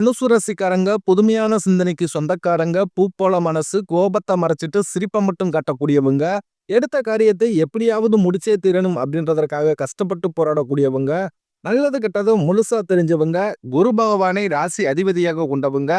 தனுசு புதுமையான சிந்தனைக்கு சொந்தக்காரங்க பூப்போல மனசு கோபத்தை மறைச்சிட்டு சிரிப்பை மட்டும் காட்டக்கூடியவங்க எடுத்த காரியத்தை எப்படியாவது முடிச்சே தீரணும் அப்படின்றதற்காக கஷ்டப்பட்டு போராடக்கூடியவங்க நல்லது கெட்டது முழுசா தெரிஞ்சவங்க குரு பகவானை ராசி அதிபதியாக கொண்டவங்க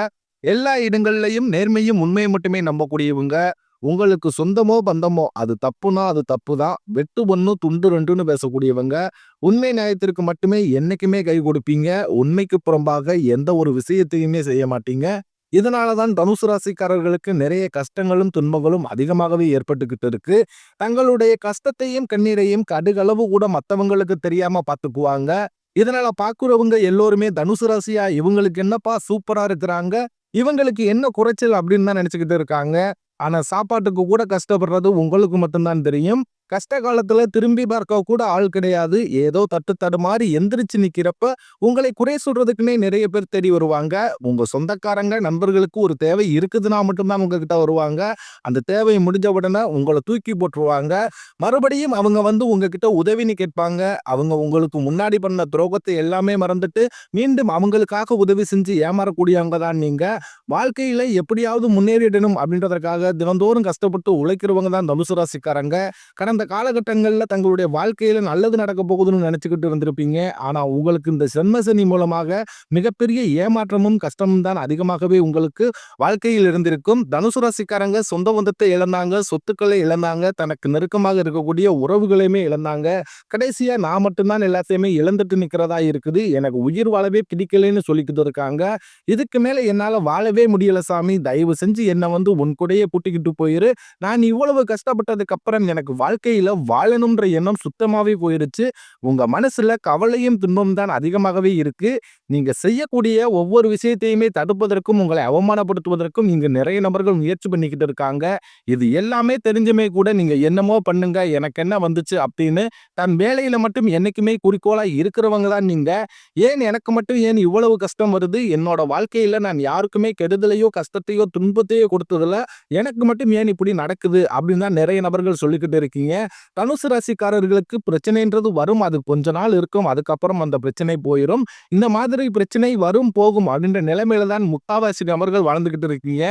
எல்லா இடங்கள்லயும் நேர்மையும் உண்மையை மட்டுமே நம்பக்கூடியவங்க உங்களுக்கு சொந்தமோ பந்தமோ அது தப்புனா அது தப்பு தான் வெட்டு ஒன்று துண்டு ரெண்டுன்னு பேசக்கூடியவங்க உண்மை நியாயத்திற்கு மட்டுமே என்னைக்குமே கை கொடுப்பீங்க. உண்மைக்கு புறம்பாக எந்த ஒரு விஷயத்தையுமே செய்ய மாட்டீங்க. இதனாலதான் தனுசு ராசிக்காரர்களுக்கு நிறைய கஷ்டங்களும் துன்பங்களும் அதிகமாகவே ஏற்பட்டுக்கிட்டு இருக்கு. தங்களுடைய கஷ்டத்தையும் கண்ணீரையும் கடுகளவு கூட மத்தவங்களுக்கு தெரியாம பார்த்துக்குவாங்க இதனால பாக்குறவங்க எல்லோருமே தனுசு ராசியா? இவங்களுக்கு என்னப்பா? சூப்பரா இருக்கிறாங்க. இவங்களுக்கு என்ன குறைச்சல் அப்படின்னு தான் நினச்சிக்கிட்டு இருக்காங்க. ஆனா சாப்பாட்டுக்கு கூட கஷ்டப்படுறது உங்களுக்கு மட்டும்தான் தெரியும். கஷ்ட காலத்துல திரும்பி பார்க்க கூட ஆள் கிடையாது. ஏதோ தட்டு தடுமாறி எந்திரிச்சு நிக்கிறப்ப உங்களை குறை சொல்றதுக்குன்னே நிறைய பேர் தேடி வருவாங்க. உங்க சொந்தக்காரங்க நண்பர்களுக்கு ஒரு தேவை இருக்குதுன்னா மட்டும்தான் உங்ககிட்ட வருவாங்க. அந்த தேவை முடிஞ்ச உடனே உங்களை தூக்கி போட்டுருவாங்க. மறுபடியும் அவங்க வந்து உங்ககிட்ட உதவின்னு கேட்பாங்க. அவங்க உங்களுக்கு முன்னாடி பண்ண துரோகத்தை எல்லாமே மறந்துட்டு மீண்டும் அவங்களுக்காக உதவி செஞ்சு ஏமாறக்கூடியவங்க தான் நீங்க. வாழ்க்கையில எப்படியாவது முன்னேறிடணும் அப்படின்றதற்காக தினந்தோறும் கஷ்டப்பட்டு உழைக்கிறவங்க தான் தனுசு ராசிக்காரங்க. கடந்த காலகட்டங்கள்ல தங்களுடைய வாழ்க்கையில் நல்லது நடக்க போகுதுன்னு நினச்சிக்கிட்டு இருந்திருப்பீங்க. ஆனால் உங்களுக்கு இந்த சென்மசனி மூலமாக மிகப்பெரிய ஏமாற்றமும் கஷ்டமும் தான் அதிகமாகவே உங்களுக்கு வாழ்க்கையில் இருந்திருக்கும். தனுசு ராசிக்காரங்க சொந்த பந்தத்தை இழந்தாங்க சொத்துக்களை இழந்தாங்க தனக்கு நெருக்கமாக இருக்கக்கூடிய உறவுகளையுமே இழந்தாங்க. கடைசியாக நான் மட்டும்தான் எல்லாத்தையுமே இழந்துட்டு நிற்கிறதா இருக்குது. எனக்கு உயிர் வாழவே பிடிக்கலைன்னு சொல்லிக்கிட்டு இருக்காங்க. இதுக்கு மேலே என்னால் வாழவே முடியல சாமி. தயவு செஞ்சு என்னை வந்து உன் கூடையே கூட்டிக்கிட்டு போயிரு. நான் இவ்வளவு கஷ்டப்பட்டதுக்கு அப்புறம் எனக்கு வாழ்க்கையில் வாழணும்ன்ற எண்ணம் சுத்தமாகவே போயிடுச்சு உங்கள் மனசில் கவலையும் துன்பம் தான் அதிகமாகவே இருக்குது நீங்கள் செய்யக்கூடிய ஒவ்வொரு விஷயத்தையுமே தடுப்பதற்கும் உங்களை அவமானப்படுத்துவதற்கும் இங்கே நிறைய நபர்கள் முயற்சி பண்ணிக்கிட்டு இருக்காங்க. இது எல்லாமே தெரிஞ்சுமே கூட நீங்கள் என்னமோ பண்ணுங்க எனக்கு என்ன வந்துச்சு அப்படின்னு தன் வேலையில் மட்டும் என்றைக்குமே குறிக்கோளாக இருக்கிறவங்க தான் நீங்கள் ஏன் எனக்கு மட்டும் ஏன் இவ்வளவு கஷ்டம் வருது? என்னோட வாழ்க்கையில் நான் யாருக்குமே கெடுதலையோ கஷ்டத்தையோ துன்பத்தையோ கொடுத்ததில்ல. எனக்கு மட்டும் ஏன் இப்படி நடக்குது அப்படின்னு தான் நிறைய நபர்கள் சொல்லிக்கிட்டு இருக்கீங்க. தனுசு ராசிக்காரர்களுக்கு பிரச்சனைன்றது வரும். அது கொஞ்ச நாள் இருக்கும். அதுக்கப்புறம் அந்த பிரச்சனை போயிடும் இந்த மாதிரி பிரச்சனை வரும் போகும் அப்படின்ற நிலைமையில தான் முக்காவாசி நபர்கள் வாழ்ந்துகிட்டு இருக்கீங்க.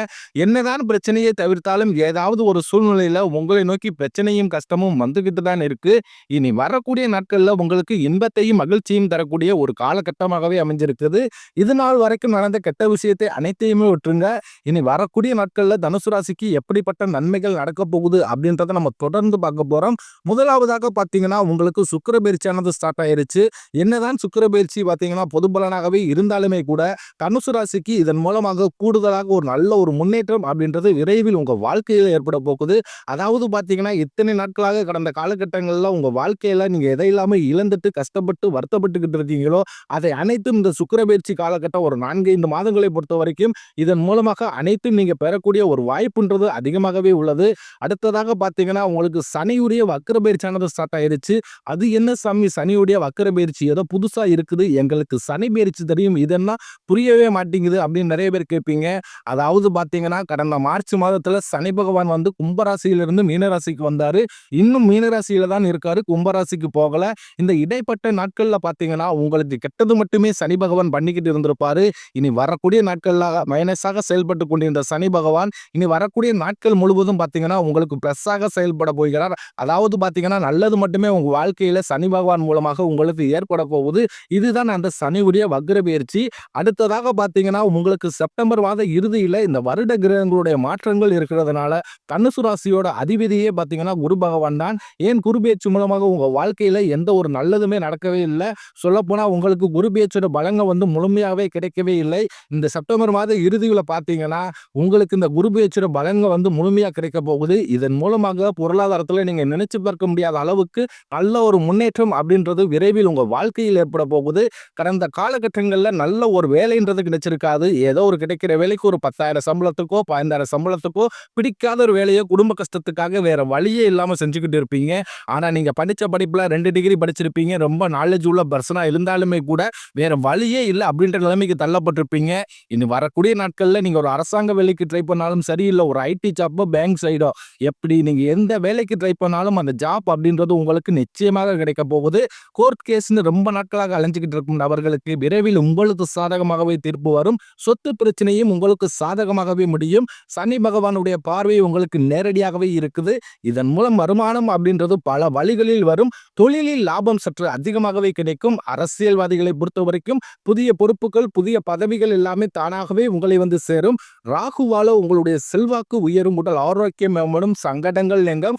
என்னதான் பிரச்சனையை தவிர்த்தாலும் ஏதாவது ஒரு சூழ்நிலையில உங்களை நோக்கி பிரச்சனையும் கஷ்டமும் வந்துகிட்டு தான் இருக்கு. இனி வரக்கூடிய நாட்கள்ல உங்களுக்கு இன்பத்தையும் மகிழ்ச்சியும் தரக்கூடிய ஒரு காலகட்டமாகவே அமைஞ்சிருக்குது இது நாள் வரைக்கும் நடந்த கெட்ட விஷயத்தை அனைத்தையுமே விட்டுருங்க. இனி வரக்கூடிய நாட்கள்ல தனுசு ராசிக்கு எப்படிப்பட்ட நன்மைகள் நடக்க போகுது அப்படின்றத நம்ம தொடர்ந்து பார்க்க போகிறோம் முதலாவதாக பார்த்தீங்கன்னா உங்களுக்கு சுக்கர பயிற்சியானது ஸ்டார்ட் ஆயிருச்சு. என்னதான் சுக்கர பார்த்தீங்கன்னா பொதுபலனாகவே இருந்தாலுமே கூட தனுசு ராசிக்கு இதன் மூலமாக கூடுதலாக ஒரு நல்ல ஒரு முன்னேற்றம் அப்படின்றது விரைவில் உங்கள் வாழ்க்கையில் ஏற்பட போகுது. அதாவது பார்த்தீங்கன்னா இத்தனை நாட்களாக கடந்த காலகட்டங்களில் உங்கள் வாழ்க்கையில் நீங்கள் எதை இல்லாமல் இழந்துட்டு கஷ்டப்பட்டு வருத்தப்பட்டுக்கிட்டு இருக்கீங்களோ அதை அனைத்தும் இந்த சுக்கரபயிற்சி காலகட்டம் ஒரு நான்கு ஐந்து மாதங்களை பொறுத்த வரைக்கும் இதன் மூலமாக அனைத்தும் நீங்கள் பெறக்கூடிய ஒரு வாய்ப்புன்றது அதிகமாகவே உள்ளது. அடுத்ததாக பார்த்தீங்கன்னா உங்களுக்கு சனி சனியுடைய வக்கர பயிற்சியானது ஸ்டார்ட் ஆயிருச்சு. அது என்ன சாமி? சனியுடைய வக்கர பயிற்சி ஏதோ புதுசா இருக்குது. எங்களுக்கு சனி பயிற்சி தெரியும். இதெல்லாம் புரியவே மாட்டேங்குது அப்படின்னு நிறைய பேர் கேட்பீங்க. அதாவது பாத்தீங்கன்னா கடந்த மார்ச் மாதத்துல சனி பகவான் வந்து கும்பராசியிலிருந்து மீனராசிக்கு வந்தாரு. இன்னும் மீனராசியில தான் இருக்காரு. கும்பராசிக்கு போகல. இந்த இடைப்பட்ட நாட்கள்ல பாத்தீங்கன்னா உங்களுக்கு கெட்டது மட்டுமே சனி பகவான் பண்ணிக்கிட்டு இருந்திருப்பாரு. இனி வரக்கூடிய நாட்கள்ல மைனஸாக செயல்பட்டு கொண்டிருந்த சனி பகவான் இனி வரக்கூடிய நாட்கள் முழுவதும் பாத்தீங்கன்னா உங்களுக்கு பிளஸ்ஸாக செயல்பட போகிறார். அதாவது பார்த்தீங்கன்னா நல்லது மட்டுமே உங்கள் வாழ்க்கையில் சனி பகவான் மூலமாக உங்களுக்கு ஏற்பட போகுது. இதுதான் அந்த சனியுடைய வக்ர பயிற்சி. அடுத்ததாக பார்த்தீங்கன்னா உங்களுக்கு செப்டம்பர் மாத இறுதியில் இந்த வருட கிரகங்களுடைய மாற்றங்கள் இருக்கிறதுனால தனுசு ராசியோட அதிபதியே பார்த்தீங்கன்னா குரு பகவான் தான். ஏன் குரு பேச்சு மூலமாக உங்கள் வாழ்க்கையில் எந்த ஒரு நல்லதுமே நடக்கவே இல்லை. சொல்லப்போனால் உங்களுக்கு குரு பேச்சோட பலங்கள் வந்து முழுமையாகவே கிடைக்கவே இல்லை. இந்த செப்டம்பர் மாத இறுதியில் பார்த்தீங்கன்னா உங்களுக்கு இந்த குரு பேச்சோட பலன்கள் வந்து முழுமையாக கிடைக்க போகுது. இதன் மூலமாக பொருளாதாரத்தில் நீங்கள் நினைச்சு பார்க்க முடியாத அளவுக்கு நல்ல ஒரு முன்னேற்றம் அப்படின்றது விரைவில் உங்கள் வாழ்க்கையில் ஏற்பட போகுது. கடந்த காலகட்டங்களில் நல்ல ஒரு வேலைன்றது கிடைச்சிருக்காது. ஏதோ ஒரு கிடைக்கிற வேலைக்கு ஒரு பத்தாயிரம் சம்பளத்துக்கோ பதினாயிரம் சம்பளத்துக்கோ பிடிக்காத ஒரு வேலையோ குடும்ப கஷ்டத்துக்காக வேற வழியே இல்லாமல் செஞ்சுக்கிட்டு இருப்பீங்க. ஆனால் நீங்கள் படித்த படிப்பில் ரெண்டு டிகிரி படிச்சிருப்பீங்க. ரொம்ப நாலேஜ் உள்ள பர்சனாக இருந்தாலுமே கூட வேற வழியே இல்லை அப்படின்ற நிலைமைக்கு தள்ளப்பட்டிருப்பீங்க. இனி வரக்கூடிய நாட்களில் நீங்கள் ஒரு அரசாங்க வேலைக்கு ட்ரை பண்ணாலும் சரி இல்லை ஒரு ஐடி ஜாப்போ பேங்க் சைடோ எப்படி நீங்கள் எந்த வேலைக்கு ட்ரை பண்ண போனாலும் அந்த ஜாப் அப்படின்றது உங்களுக்கு நிச்சயமாக கிடைக்க போகுது. கோர்ட் கேஸ்னு ரொம்ப நாட்களாக அலைஞ்சிக்கிட்டு இருக்கும் நபர்களுக்கு விரைவில் உங்களுக்கு சாதகமாகவே தீர்ப்பு வரும். சொத்து பிரச்சனையும் உங்களுக்கு சாதகமாகவே முடியும். சனி பகவானுடைய பார்வை உங்களுக்கு நேரடியாகவே இருக்குது. இதன் மூலம் வருமானம் அப்படின்றது பல வழிகளில் வரும். தொழிலில் லாபம் சற்று அதிகமாகவே கிடைக்கும். அரசியல்வாதிகளை பொறுத்த வரைக்கும் புதிய பொறுப்புகள் புதிய பதவிகள் எல்லாமே தானாகவே உங்களை வந்து சேரும். ராகுவால உங்களுடைய செல்வாக்கு உயரும் உடல் ஆரோக்கியம் மேம்படும் சங்கடங்கள் நீங்கும்.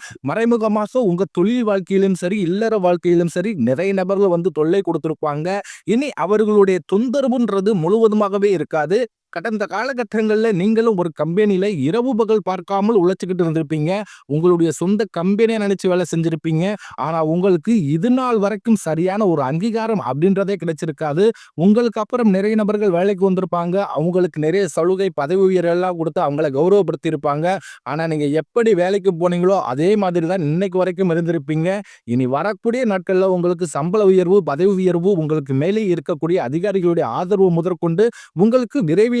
மூலமாக உங்க தொழில் வாழ்க்கையிலும் சரி இல்லற வாழ்க்கையிலும் சரி நிறைய நபர்கள் வந்து தொல்லை கொடுத்துருப்பாங்க. இனி அவர்களுடைய தொந்தரவுன்றது முழுவதுமாகவே இருக்காது. கடந்த காலகட்டங்களில் நீங்களும் ஒரு கம்பெனியில் இரவு பகல் பார்க்காமல் உழைச்சிக்கிட்டு இருந்திருப்பீங்க. உங்களுடைய சொந்த கம்பெனியை நினச்சி வேலை செஞ்சுருப்பீங்க. ஆனால் உங்களுக்கு இது நாள் வரைக்கும் சரியான ஒரு அங்கீகாரம் அப்படின்றதே கிடைச்சிருக்காது. உங்களுக்கு அப்புறம் நிறைய நபர்கள் வேலைக்கு வந்திருப்பாங்க. அவங்களுக்கு நிறைய சலுகை பதவி உயர்வெல்லாம் கொடுத்து அவங்கள கௌரவப்படுத்தியிருப்பாங்க. ஆனால் நீங்கள் எப்படி வேலைக்கு போனீங்களோ அதே மாதிரி தான் இன்னைக்கு வரைக்கும் இருந்திருப்பீங்க. இனி வரக்கூடிய நாட்களில் உங்களுக்கு சம்பள உயர்வு பதவி உயர்வு உங்களுக்கு மேலே இருக்கக்கூடிய அதிகாரிகளுடைய ஆதரவு முதற்கொண்டு உங்களுக்கு விரைவில்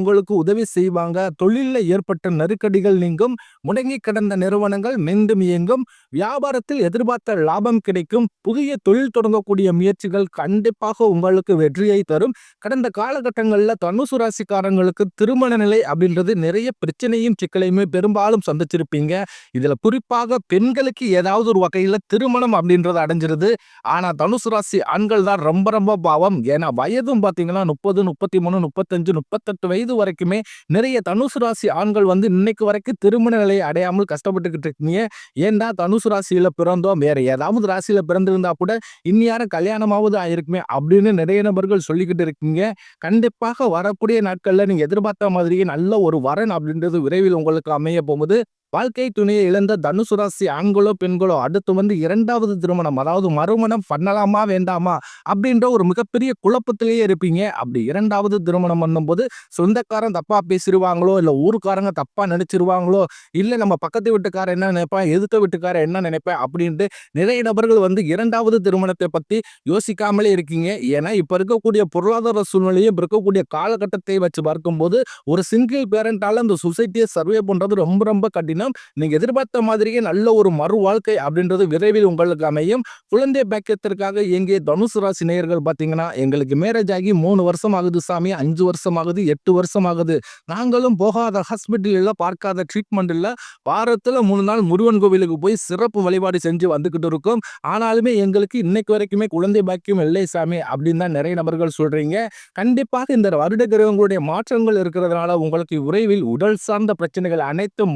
உங்களுக்கு உதவி செய்வாங்க. தொழிலில் ஏற்பட்ட நெருக்கடிகள் நீங்கும். முடங்கி கிடந்த நிறுவனங்கள் மீண்டும் இயங்கும். வியாபாரத்தில் எதிர்பார்த்த லாபம் கிடைக்கும். புதிய தொழில் தொடங்கக்கூடிய முயற்சிகள் கண்டிப்பாக உங்களுக்கு வெற்றியை தரும். கடந்த காலகட்டங்களில் தனுசு ராசிக்காரங்களுக்கு திருமண நிலை அப்படின்றது நிறைய பிரச்சனையும் சிக்கலையுமே பெரும்பாலும் சந்திச்சிருப்பீங்க. இதுல குறிப்பாக பெண்களுக்கு ஏதாவது ஒரு வகையில் திருமணம் அப்படின்றது அடைஞ்சிருது. ஆனா தனுசு ராசி ஆண்கள் தான் ரொம்ப ரொம்ப பாவம். ஏன்னா வயதும் பாத்தீங்கன்னா முப்பது முப்பத்தி மூணு முப்பத்தஞ்சு முப்பத்தெட்டு வயது வரைக்குமே நிறைய தனுசு ராசி ஆண்கள் வந்து இன்னைக்கு வரைக்கும் திருமண நிலையை அடையாமல் கஷ்டப்பட்டுக்கிட்டு இருக்கீங்க. ஏன்டா தனுசு ராசியில பிறந்தோம்? வேற ஏதாவது ராசியில பிறந்திருந்தா கூட இந்நியாரம் கல்யாணமாவது ஆயிருக்குமே அப்படின்னு நிறைய நபர்கள் சொல்லிக்கிட்டு இருக்கீங்க. கண்டிப்பாக வரக்கூடிய நாட்கள்ல நீங்க எதிர்பார்த்த மாதிரியே நல்ல ஒரு வரன் அப்படின்றது விரைவில் உங்களுக்கு அமைய போகுது. வாழ்க்கை துணையை இழந்த தனுசு ராசி ஆண்களோ பெண்களோ அடுத்து வந்து இரண்டாவது திருமணம் அதாவது மறுமணம் பண்ணலாமா வேண்டாமா அப்படின்ற ஒரு மிகப்பெரிய குழப்பத்திலேயே இருப்பீங்க. அப்படி இரண்டாவது திருமணம் பண்ணும்போது சொந்தக்காரன் தப்பா பேசிடுவாங்களோ இல்லை ஊருக்காரங்க தப்பா நினைச்சிருவாங்களோ இல்லை நம்ம பக்கத்து வீட்டுக்காரன் என்ன நினைப்பேன் எதுக்க வீட்டுக்காரன் என்ன நினைப்பேன் அப்படின்ட்டு நிறைய நபர்கள் வந்து இரண்டாவது திருமணத்தை பத்தி யோசிக்காமலே இருக்கீங்க. ஏன்னா இப்ப இருக்கக்கூடிய பொருளாதார சூழ்நிலையும் இப்போ இருக்கக்கூடிய காலகட்டத்தை வச்சு பார்க்கும்போது ஒரு சிங்கிள் பேரண்டால இந்த சொசைட்டியை சர்வே பண்றது ரொம்ப ரொம்ப கடினம். நீங்கள் எதிர்பார்த்த மாதிரியே நல்ல ஒரு மறு வாழ்க்கை அப்படின்றது விரைவில் உங்களுக்கு அமையும். குழந்தை பாக்கியத்திற்காக எங்கே தனுசு ராசி நேயர்கள் பார்த்தீங்கன்னா எங்களுக்கு மேரேஜ் ஆகி மூணு வருஷம் ஆகுது சாமி அஞ்சு வருஷம் ஆகுது எட்டு வருஷம் ஆகுது நாங்களும் போகாத ஹாஸ்பிட்டல் பார்க்காத ட்ரீட்மெண்ட் இல்லை வாரத்தில் மூணு நாள் முருகன் கோவிலுக்கு போய் சிறப்பு வழிபாடு செஞ்சு வந்துக்கிட்டு இருக்கோம். ஆனாலுமே எங்களுக்கு இன்னைக்கு வரைக்குமே குழந்தை பாக்கியம் இல்லை சாமி அப்படின்னு தான் நிறைய நபர்கள் சொல்கிறீங்க கண்டிப்பாக இந்த வருட கிரகங்களுடைய மாற்றங்கள் இருக்கிறதுனால உங்களுக்கு விரைவில் உடல் சார்ந்த பிரச்சனைகள் அனைத்தும்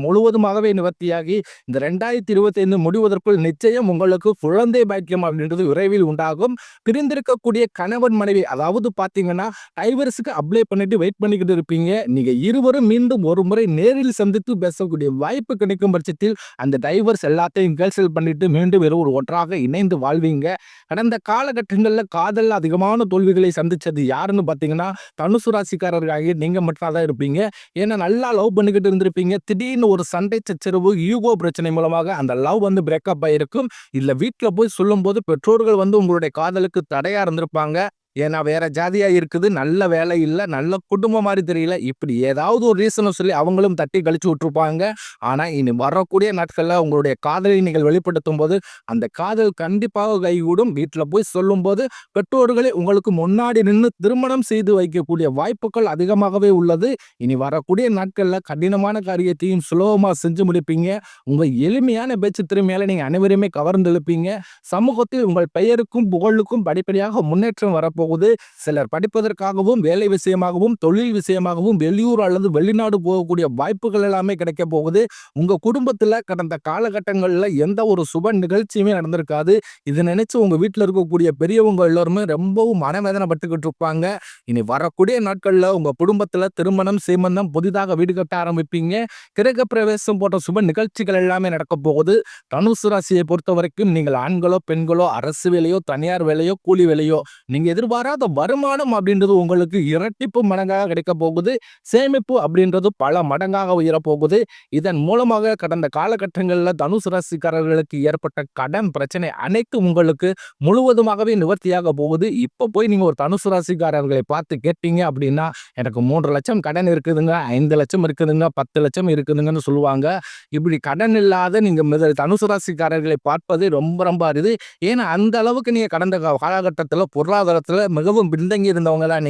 முழுவதுமாகவே நிவர்த்தியாகி இந்த ரெண்டாயிரத்தி இருபத்தி ஐந்து முடிவதற்குள் நிச்சயம் உங்களுக்கு குழந்தை பாக்கியம் அப்படின்றது விரைவில் உண்டாகும். பிரிந்திருக்கக்கூடிய கணவன் மனைவி அதாவது பார்த்தீங்கன்னா டைவர்ஸுக்கு அப்ளை பண்ணிட்டு வெயிட் பண்ணிக்கிட்டு இருப்பீங்க. நீங்க இருவரும் மீண்டும் ஒரு முறை நேரில் சந்தித்து பேசக்கூடிய வாய்ப்பு கிடைக்கும் பட்சத்தில் அந்த டைவர்ஸ் எல்லாத்தையும் கேன்சல் பண்ணிட்டு மீண்டும் வெறும் ஒரு ஒன்றாக இணைந்து வாழ்வீங்க. கடந்த காலகட்டங்களில் காதல் அதிகமான தோல்விகளை சந்திச்சது யாருன்னு பார்த்தீங்கன்னா தனுசு ராசிக்காரர்களாகி நீங்கள் மட்டும் தான் இருப்பீங்க. ஏன்னா நல்லா லவ் பண்ணிக்கிட்டு இருந்திருப்பீங்க. திடீர்னு ஒரு சண்டை சச்சரவு யூகோ பிரச்சனை மூலமாக அந்த லவ் வந்து பிரேக்கப் ஆயிருக்கும். இல்லை வீட்டில் போய் சொல்லும்போது பெற்றோர்கள் வந்து உங்களுடைய காதலுக்கு தடையாக இருந்திருப்பாங்க. ஏன்னா வேற ஜாதியா இருக்குது நல்ல வேலை இல்லை நல்ல குடும்பம் மாதிரி தெரியல. இப்படி ஏதாவது ஒரு ரீசனை சொல்லி அவங்களும் தட்டி கழிச்சு விட்டுருப்பாங்க. ஆனா இனி வரக்கூடிய நாட்கள்ல உங்களுடைய காதலை நீங்கள் வெளிப்படுத்தும் போது அந்த காதல் கண்டிப்பாக கைகூடும். வீட்டுல போய் சொல்லும்போது பெற்றோர்களை உங்களுக்கு முன்னாடி நின்று திருமணம் செய்து வைக்கக்கூடிய வாய்ப்புகள் அதிகமாகவே உள்ளது. இனி வரக்கூடிய நாட்கள்ல கடினமான காரியத்தையும் சுலபமா செஞ்சு முடிப்பீங்க. உங்க எளிமையான பேச்சு திறமையால நீங்க அனைவருமே கவர்ந்தெழுப்பீங்க. சமூகத்தில் உங்கள் பெயருக்கும் புகழுக்கும் படிப்படியாக முன்னேற்றம் வரப்போ போகுது சிலர் படிப்பதற்காகவும் வேலை விஷயமாகவும் தொழில் விஷயமாகவும் வெளியூர் அல்லது வெளிநாடு போகக்கூடிய வாய்ப்புகள் எல்லாமே கிடைக்க போகுது. உங்க குடும்பத்துல கடந்த காலகட்டங்களில் எந்த ஒரு சுப நிகழ்ச்சியுமே நடந்திருக்காது. இதை நினைச்சு உங்க வீட்டில் இருக்கக்கூடிய பெரியவங்க எல்லாருமே ரொம்பவும் மனவேதனைப்பட்டுக்கிட்டு இருப்பாங்க. இனி வரக்கூடிய நாட்களில் உங்க குடும்பத்தில் திருமணம் சீமந்தம் புதிதாக வீடு கட்ட ஆரம்பிப்பீங்க. கிரக பிரவேசம் போன்ற சுப நிகழ்ச்சிகள் எல்லாமே நடக்க போகுது. தனுசு ராசியை பொறுத்த வரைக்கும் நீங்கள் ஆண்களோ பெண்களோ அரசு வேலையோ தனியார் வேலையோ கூலி வேலையோ நீங்க எதிர்பாராத வருமானம் அப்படின்றது உங்களுக்கு இரட்டிப்பு மடங்காக கிடைக்க போகுது. சேமிப்பு அப்படின்றது பல மடங்காக உயரப் போகுது. இதன் மூலமாக கடந்த காலகட்டங்களில் தனுசு ராசிக்காரர்களுக்கு ஏற்பட்ட கடன் பிரச்சனை அனைத்து உங்களுக்கு முழுவதுமாகவே நிவர்த்தியாக போகுது. இப்போ போய் நீங்கள் ஒரு தனுசு ராசிக்காரர்களை பார்த்து கேட்டீங்க அப்படின்னா எனக்கு மூன்று லட்சம் கடன் இருக்குதுங்க ஐந்து லட்சம் இருக்குதுங்க பத்து லட்சம் இருக்குதுங்கன்னு சொல்லுவாங்க. இப்படி கடன் இல்லாத நீங்கள் மித- தனுசு ராசிக்காரர்களை பார்ப்பது ரொம்ப ரொம்ப அரிது. ஏன்னா அந்த அளவுக்கு நீங்கள் கடந்த காலகட்டத்தில் பொருளாதாரத்தில் மிகவும் பின்தங்கி இருந்தவங்க தான்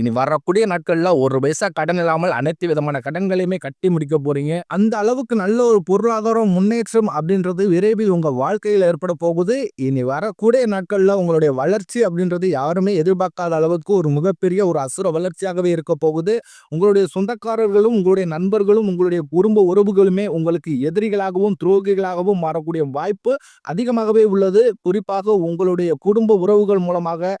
இனி வரக்கூடிய நாட்களில் ஒரு பைசா கடன் இல்லாமல் அனைத்து விதமான கடன்களையுமே கட்டி முடிக்க போகிறீங்க அந்த அளவுக்கு நல்ல ஒரு பொருளாதாரம் முன்னேற்றம் அப்படின்றது விரைவில் உங்கள் வாழ்க்கையில் ஏற்பட போகுது. இனி வரக்கூடிய நாட்களில் உங்களுடைய வளர்ச்சி அப்படின்றது யாருமே எதிர்பார்க்காத அளவுக்கு ஒரு மிகப்பெரிய ஒரு அசுர வளர்ச்சியாகவே இருக்க போகுது. உங்களுடைய சொந்தக்காரர்களும் உங்களுடைய நண்பர்களும் உங்களுடைய குடும்ப உறவுகளுமே உங்களுக்கு எதிரிகளாகவும் துரோகிகளாகவும் மாறக்கூடிய வாய்ப்பு அதிகமாகவே உள்ளது. குறிப்பாக உங்களுடைய குடும்ப உறவுகள் மூலமாக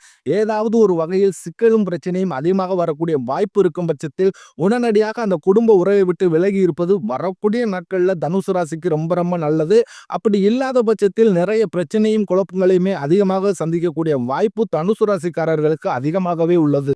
ஏதாவது ஒரு வகையில் சிக்கலும் பிரச்சனையும் அதிகமாக வரக்கூடிய வாய்ப்பு இருக்கும் பட்சத்தில் உடனடியாக அந்த குடும்ப உறவை விட்டு விலகி இருப்பது வரக்கூடிய நாட்களில் தனுசு ராசிக்கு ரொம்ப ரொம்ப நல்லது. அப்படி இல்லாத பட்சத்தில் நிறைய பிரச்சனையும் குழப்பங்களையுமே அதிகமாக சந்திக்கக்கூடிய வாய்ப்பு தனுசு ராசிக்காரர்களுக்கு அதிகமாகவே உள்ளது.